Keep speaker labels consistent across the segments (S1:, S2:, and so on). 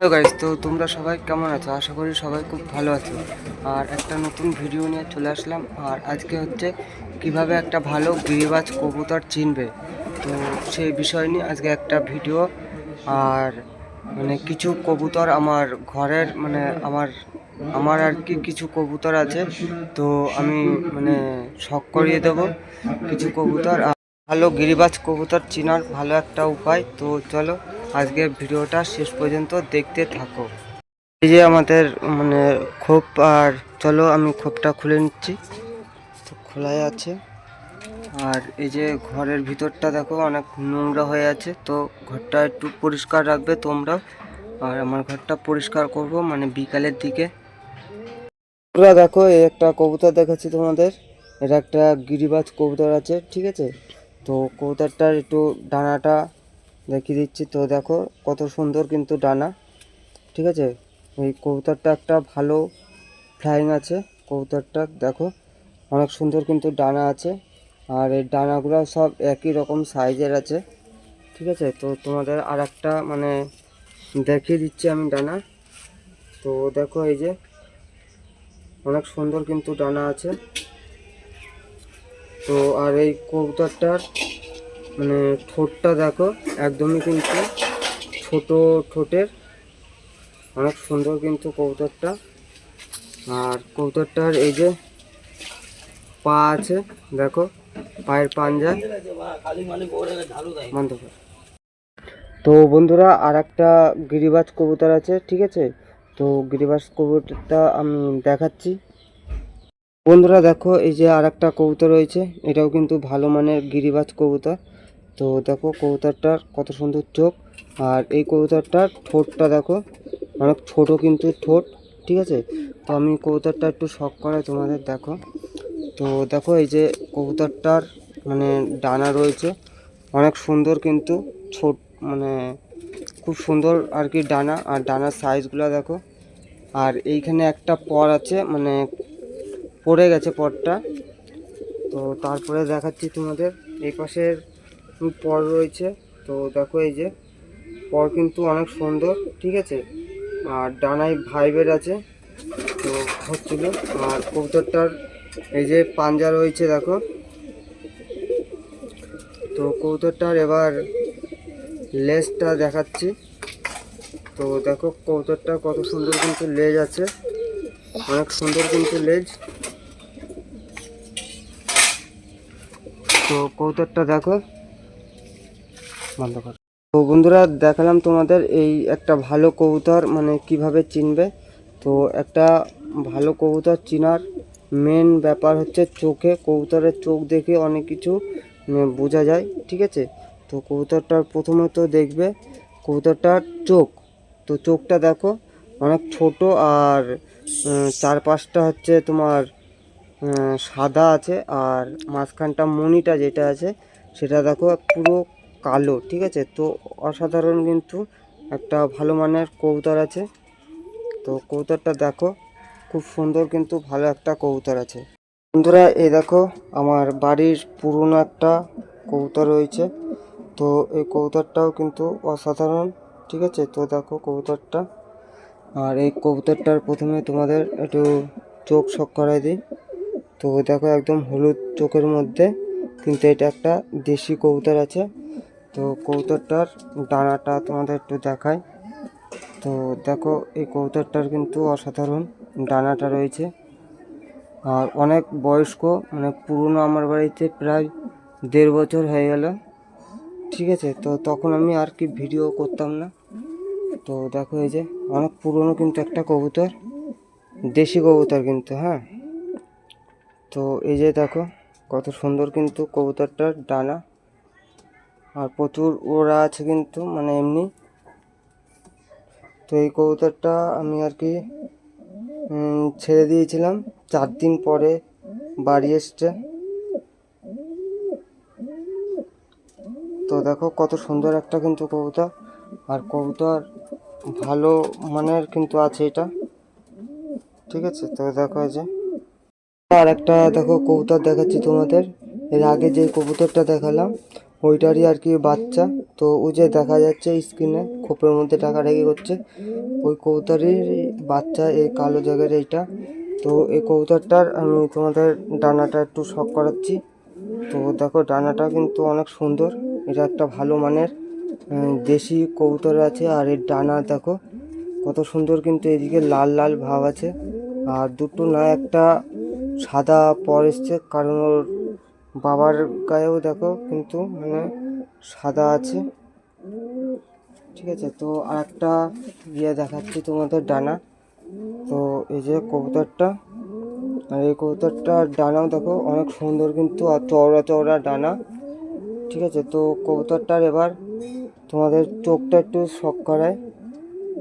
S1: Hello guys তো তোমরা সবাই কেমন আছো? আশা করি সবাই খুব ভালো আছো। আর একটা নতুন ভিডিও নিয়ে চলে আসলাম। আর আজকে হচ্ছে কীভাবে একটা ভালো গিরিবাজ কবুতর চিনবে। তো সেই বিষয় নিয়ে আজকে একটা ভিডিও আর মানে কিছু কবুতর আমার ঘরের মানে আমার আমার আর কি কিছু কবুতর আছে। তো আমি মানে শখ করিয়ে দেবো কিছু কবুতর। ভালো গিরিবাজ কবুতর চেনার ভালো একটা উপায়। তো চলো আজকে ভিডিওটা শেষ পর্যন্ত দেখতে থাকো। এই যে আমাদের মানে খোপ, আর চলো আমি খোপটা খুলে নিচ্ছি। তো খোলাই আছে। আর এই যে ঘরের ভিতরটা দেখো, অনেক নোংরা হয়ে আছে। তো ঘরটা একটু পরিষ্কার রাখবে তোমরা। আর আমার ঘরটা পরিষ্কার করব মানে বিকালের দিকে। তোমরা দেখো, এই একটা কবুতর দেখাচ্ছি তোমাদের। এটা একটা গিরিবাজ কবুতর আছে, ঠিক আছে? তো কবুতরটার একটু ডানাটা দেখিয়ে দিচ্ছি। তো দেখো কত সুন্দর কিন্তু ডানা। ঠিক আছে? এই কবুতরটা একটা ভালো ফ্লাইং আছে। কবুতরটা দেখো অনেক সুন্দর কিন্তু ডানা আছে। আর এই ডানাগুলো সব একই রকম সাইজের আছে। ঠিক আছে? তো তোমাদের আর একটা মানে দেখিয়ে দিচ্ছি আমি ডানা। তো দেখো এই যে অনেক সুন্দর কিন্তু ডানা আছে। তো আর এই কবুতরটার মানে ঠোঁটটা দেখো, একদমই কিন্তু ছোট ঠোঁটের, অনেক সুন্দর কিন্তু কবুতরটা। আর কবুতরটার এই যে পা আছে, দেখো, পায়ের পাঞ্জা। বন্ধ। তো বন্ধুরা আর একটা গিরিবাজ কবুতর আছে, ঠিক আছে? তো গিরিবাজ কবুতরটা আমি দেখাচ্ছি। বন্ধুরা দেখো, এই যে আর একটা কবুতর রয়েছে। এটাও কিন্তু ভালো মানের গিরিবাজ কবুতর। তো দেখো, কবুতরটার কত সুন্দর চোখ। আর এই কবুতরটার ঠোঁটটা দেখো, অনেক ছোট কিন্তু ঠোঁট, ঠিক আছে? তো আমি কবুতরটা একটু শখ করে তোমাদের দেখো। তো দেখো, এই যে কবুতরটার মানে ডানা রয়েছে, অনেক সুন্দর কিন্তু ছোট মানে খুব সুন্দর আর কি ডানা। আর ডানার সাইজগুলো দেখো। আর এইখানে একটা পর আছে মানে পড়ে গেছে পরটা তো তারপরে দেখাচ্ছি তোমাদের। এই পাশের পর রয়েছে। তো দেখো এই যে, পর কিন্তু অনেক সুন্দর, ঠিক আছে? আর ডানায় ভাইবের আছে। তো হচ্ছিল, আর কবুতরটার এই যে পাঞ্জা রয়েছে, দেখো। তো কবুতরটার এবার লেজটা দেখাচ্ছি। তো দেখো কবুতরটা কত সুন্দর কিন্তু লেজ আছে। অনেক সুন্দর কিন্তু লেজ। তো কৌতরটা দেখো। বন্ধ তো বন্ধুরা, দেখালাম তোমাদের এই একটা ভালো কবুতর মানে কীভাবে চিনবে। তো একটা ভালো কবুতর চিনার মেন ব্যাপার হচ্ছে চোখে। কবুতরের চোখ দেখে অনেক কিছু মানে বোঝা যায়, ঠিক আছে? তো কবুতরটার প্রথমত দেখবে কবুতরটার চোখ। তো চোখটা দেখো, অনেক ছোট আর চারপাশটা হচ্ছে তোমার সাদা আছে আর মাঝখানটা মণিটা যেটা আছে, সেটা দেখো পুরো কালো, ঠিক আছে? তো অসাধারণ কিন্তু একটা ভালো মানের কবুতর আছে। তো কবুতরটা দেখো, খুব সুন্দর কিন্তু ভালো একটা কবুতর আছে। বন্ধুরা এই দেখো আমার বাড়ির পুরনো একটা কবুতর রয়েছে। তো এই কবুতরটাও কিন্তু অসাধারণ, ঠিক আছে? তো দেখো কবুতরটা। আর এই কবুতরটার প্রথমে তোমাদের একটু চোখ শখ করাই দিই। তো দেখো একদম হলুদ চোখের মধ্যে, কিন্তু এটা একটা দেশি কবুতর আছে। তো কবুতরটার ডানাটা তোমাদের একটু দেখায় তো দেখো, এই কবুতরটার কিন্তু অসাধারণ ডানাটা রয়েছে। আর অনেক বয়স্ক মানে পুরনো আমার বাড়িতে প্রায় দেড় বছর হয়ে গেল। ঠিক আছে, তো তখন আমি আর কি ভিডিও করতাম না। তো দেখো এই যে, অনেক পুরনো কিন্তু একটা কবুতর, দেশি কবুতর কিন্তু হ্যাঁ। তো এই যে দেখো, কত সুন্দর কিন্তু কবুতরটার ডানা। আর প্রচুর ওরা আছে কিন্তু মানে এমনি। তো এই কবুতরটা আমি আর কি ছেড়ে দিয়েছিলাম। চার দিন পরে বাড়ি এসছে। তো দেখো, কত সুন্দর একটা কিন্তু কবুতর। আর কবুতর ভালো মানের কিন্তু আছে এটা। ঠিক আছে, তো দেখো এই যে। আর একটা দেখো কবুতর দেখাচ্ছি তোমাদের। এর আগে যে কবুতরটা দেখালাম, ওইটারই আর কি বাচ্চা। তো ওই যে দেখা যাচ্ছে স্ক্রিনে খোপের মধ্যে টাকা রেখে করছে। ওই কৌতারই বাচ্চা, এই কালো জায়গার এইটা। তো এই কৌতারটার আমি তোমাদের ডানাটা একটু শখ করাচ্ছি। তো দেখো ডানাটা কিন্তু অনেক সুন্দর। এটা একটা ভালো মানের দেশি কবুতর আছে। আর এর ডানা দেখো, কত সুন্দর কিন্তু এদিকে লাল লাল ভাব আছে। আর দুটো না, একটা সাদা পর এসছে, কারণ ওর বাবার গায়েও দেখো কিন্তু মানে সাদা আছে। ঠিক আছে, তো আর একটা ইয়ে দেখাচ্ছি তোমাদের ডানা। তো এই যে কবুতরটা, আর এই কবুতরটার ডানাও দেখো অনেক সুন্দর কিন্তু, আর চওড়া চওড়া ডানা। ঠিক আছে, তো কবুতরটার এবার তোমাদের চোখটা একটু শখ করায়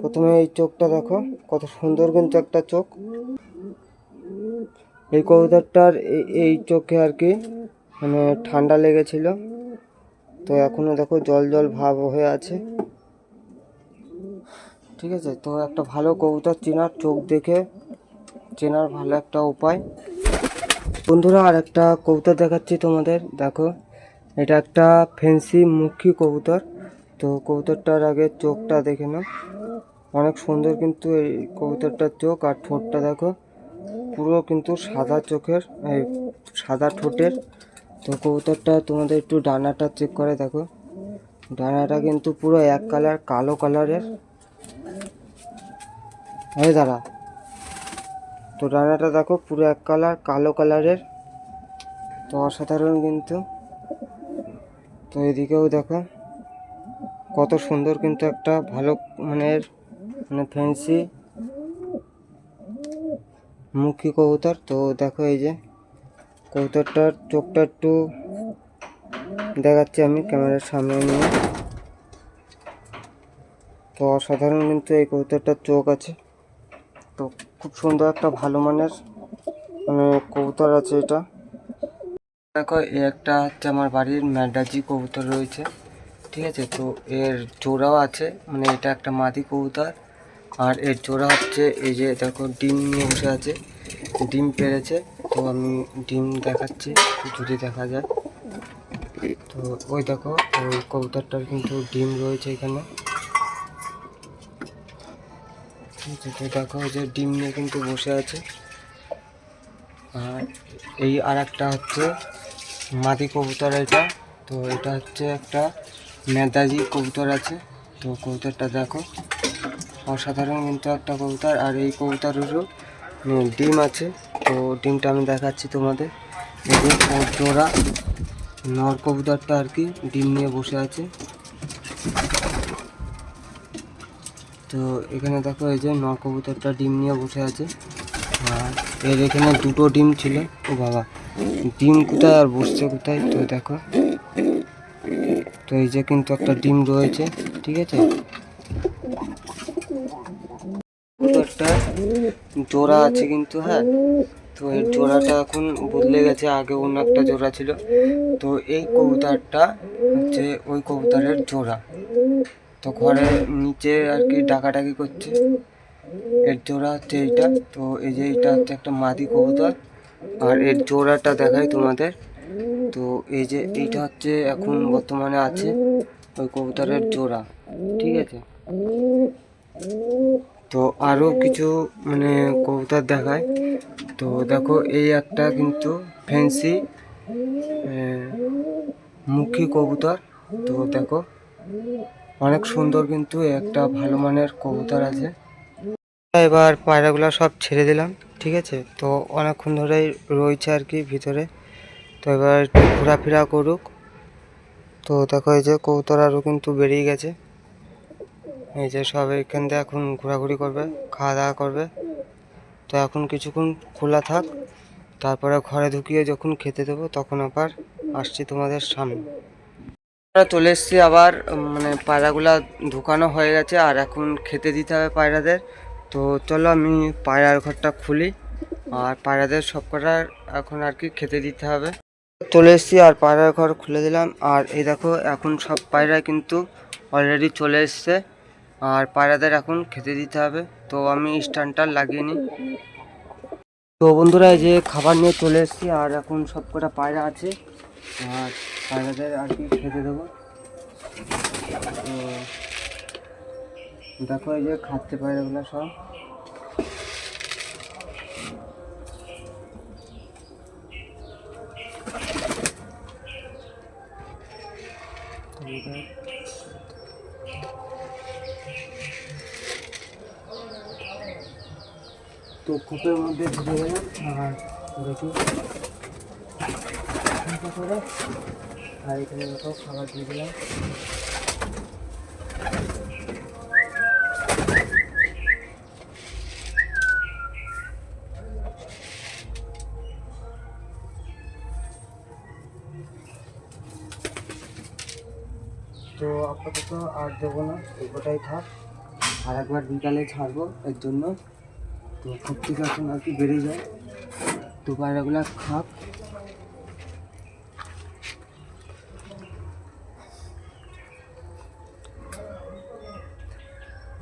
S1: প্রথমে এই চোখটা দেখো, কত সুন্দর কিন্তু একটা চোখ। এই কবুতরটার এই- চোখে আর কি মানে ঠান্ডা লেগেছিল। তো এখনও দেখো জল জল ভাব হয়ে আছে। ঠিক আছে, তো একটা ভালো কবুতর চেনার চোখ দেখে, চেনার ভালো একটা উপায়। বন্ধুরা আর একটা কবুতর দেখাচ্ছি তোমাদের। দেখো, এটা একটা ফেন্সি মুখী কবুতর। তো কবুতরটার আগে চোখটা দেখে নাও। অনেক সুন্দর কিন্তু এই কবুতরটার চোখ আর ঠোঁটটা দেখো। পুরো কিন্তু সাদা চোখের সাদা ঠোঁটের। তো কবুতরটা তোমাদের একটু ডানাটা চেক করে দেখো। ডানাটা কিন্তু পুরো এক কালার কালো কালারের এই দাঁড়া। তো ডানাটা দেখো, পুরো এক কালার কালো কালারের তো অসাধারণ কিন্তু। তো এদিকেও দেখো, কত সুন্দর কিন্তু একটা ভালো মানের মানে ফ্যান্সি মুখী কবুতর। তো দেখো এই যে, কবুতরটার চোখটা একটু দেখাচ্ছি আমি ক্যামেরার সামনে নিয়ে। তো অসাধারণ কিন্তু এই কবুতরটার চোখ আছে। তো খুব সুন্দর একটা ভালো মানের মানে কবুতর আছে এটা। দেখো, এই একটা হচ্ছে আমার বাড়ির ম্যাডাজি কবুতর রয়েছে, ঠিক আছে? তো এর জোড়াও আছে মানে এটা একটা মাদি কবুতর। আর এর জোড়া হচ্ছে এই যে দেখো, ডিম নিয়ে বসে আছে। ডিম পেরেছে তো আমি ডিম দেখাচ্ছি, যদি দেখা যায়। তো ওই দেখো, ওই কবুতরটার কিন্তু ডিম রয়েছে এখানে। দেখো যে ডিম নিয়ে কিন্তু বসে আছে। আর এই আর একটা হচ্ছে মাদি কবুতর এটা। তো এটা হচ্ছে একটা মেদাজি কবুতর আছে। তো কবুতরটা দেখো। অসাধারণ কিন্তু একটা কবুতর, আর এই কবুতরেরও ডিম আছে। তো ডিমটা আমি দেখাচ্ছি তোমাদের। জোড়া নর কবুতরটা আর কি, ডিম নিয়ে বসে আছে। তো এখানে দেখো, এই যে নর কবুতরটা ডিম নিয়ে বসে আছে। আর এর এখানে দুটো ডিম ছিল। ও বাবা, ডিম কোথায় আর বসছে কোথায়? তো দেখো। তো এই যে কিন্তু একটা ডিম রয়েছে, ঠিক আছে? কবুতরটা জোড়া আছে কিন্তু হ্যাঁ? তো এই জোড়াটা এখন বদলে গেছে, আগে অন্য একটা জোড়া ছিল। তো এই কবুতরটা হচ্ছে ওই কবুতরের জোড়া। তো ঘরের নিচে আর কি ডাকাডাকি করছে। এর জোড়া হচ্ছে এইটা। তো এই যে এটা হচ্ছে একটা মাদি কবুতর। আর এর জোড়াটা দেখাই তোমাদের। তো এই যে এইটা হচ্ছে এখন বর্তমানে আছে ওই কবুতরের জোড়া। ঠিক আছে? তো আরও কিছু মানে কবুতর দেখায়। তো দেখো, এই একটা কিন্তু ফ্যান্সি মুখী কবুতর। তো দেখো, অনেক সুন্দর কিন্তু একটা ভালো মানের কবুতর আছে। এবার পায়রাগুলো সব ছেড়ে দিলাম, ঠিক আছে? তো অনেকক্ষণ ধরেই রয়েছে আর কি ভিতরে। তো এবার ঘোরাফেরা করুক। তো দেখো, এই যে কবুতর আরও কিন্তু বেরিয়ে গেছে। এই যে সব এখান থেকে এখন ঘোরাঘুরি করবে, খাওয়া দাওয়া করবে। তো এখন কিছুক্ষণ খোলা থাক, তারপরে ঘরে ঢুকিয়ে যখন খেতে দেবো তখন আবার আসছি তোমাদের সামনে। চলে এসেছি আবার মানে পায়রাগুলা ঢুকানো হয়ে গেছে আর এখন খেতে দিতে হবে পায়রাদের। তো চলো আমি পায়রার ঘরটা খুলি আর পায়রাদের সব কটার এখন আর কি খেতে দিতে হবে। চলে এসেছি আর পায়রার ঘর খুলে দিলাম। আর এই দেখো, এখন সব পায়রা কিন্তু অলরেডি চলে এসছে। আর পায়রাদের এখন খেতে দিতে হবে। তো আমি স্ট্যান্ডটা লাগিয়ে নিই। তো বন্ধুরা, এই যে খাবার নিয়ে চলে এসেছি, আর এখন সব কটা পায়রা আছে। আর পায়রাদের আর কি খেতে দেবো। তো দেখো, এই যে খাচ্ছে পায়রাগুলো সব। তো খোপের মধ্যে ঢুকে গেলাম। আর দেখি। আর এখানে দেখো খাবার দিয়ে দিলাম। তো আপাতত আর দেবো না এগোটাই থাক। আর একবার বিকালে ছাড়বো এর জন্য। তো খুব এখন আর কি বেড়ে যায় তো পায়রাগুলো খাক।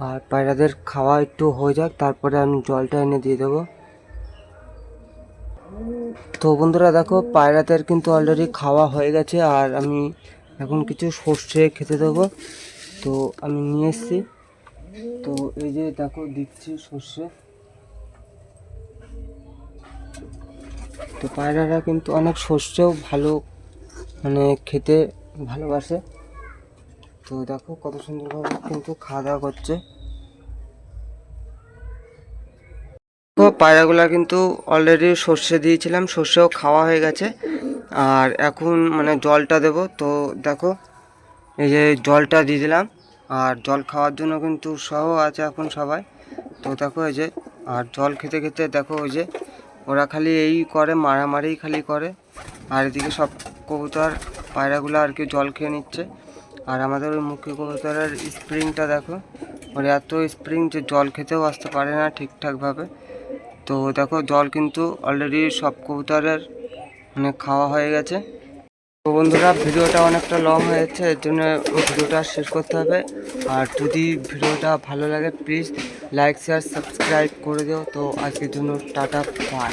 S1: আর পায়রাদের খাওয়া একটু হয়ে যাক, তারপরে আমি জলটা এনে দিয়ে দেবো। তো বন্ধুরা, দেখো, পায়রাদের কিন্তু অলরেডি খাওয়া হয়ে গেছে, আর আমি এখন কিছু সর্ষে খেতে দেবো। তো আমি নিয়ে এসেছি। তো এই যে দেখো, দিচ্ছি সর্ষে। তো পায়রারা কিন্তু অনেক সর্ষেও ভালো মানে খেতে ভালোবাসে। তো দেখো কত সুন্দরভাবে কিন্তু খাওয়া দাওয়া করছে। তো পায়রাগুলা কিন্তু অলরেডি সর্ষে দিয়েছিলাম, সর্ষেও খাওয়া হয়ে গেছে। আর এখন মানে জলটা দেব। তো দেখো, এই যে জলটা দিয়ে দিলাম। আর জল খাওয়ার জন্য কিন্তু সহ আছে এখন সবাই। তো দেখো এই যে, আর জল খেতে খেতে দেখো ওই যে ওরা খালি এই করে মারামারি খালি করে। আর এদিকে সব কবুতর, পায়রাগুলো আর কি জল খেয়ে নিচ্ছে। আর আমাদের ওই মুখ্য কবুতরের স্প্রিংটা দেখো, ওর এত স্প্রিং যে জল খেতেও আসতে পারে না ঠিকঠাকভাবে। তো দেখো, জল কিন্তু অলরেডি সব কবুতরের মানে খাওয়া হয়ে গেছে। তো বন্ধুরা, ভিডিওটা অনেকটা লং হয়েছে, এর জন্য ভিডিওটা শেষ করতে হবে। আর যদি ভিডিওটা ভালো লাগে প্লিজ লাইক শেয়ার সাবস্ক্রাইব করে দিও। তো আজকের জন্য টাটা বাই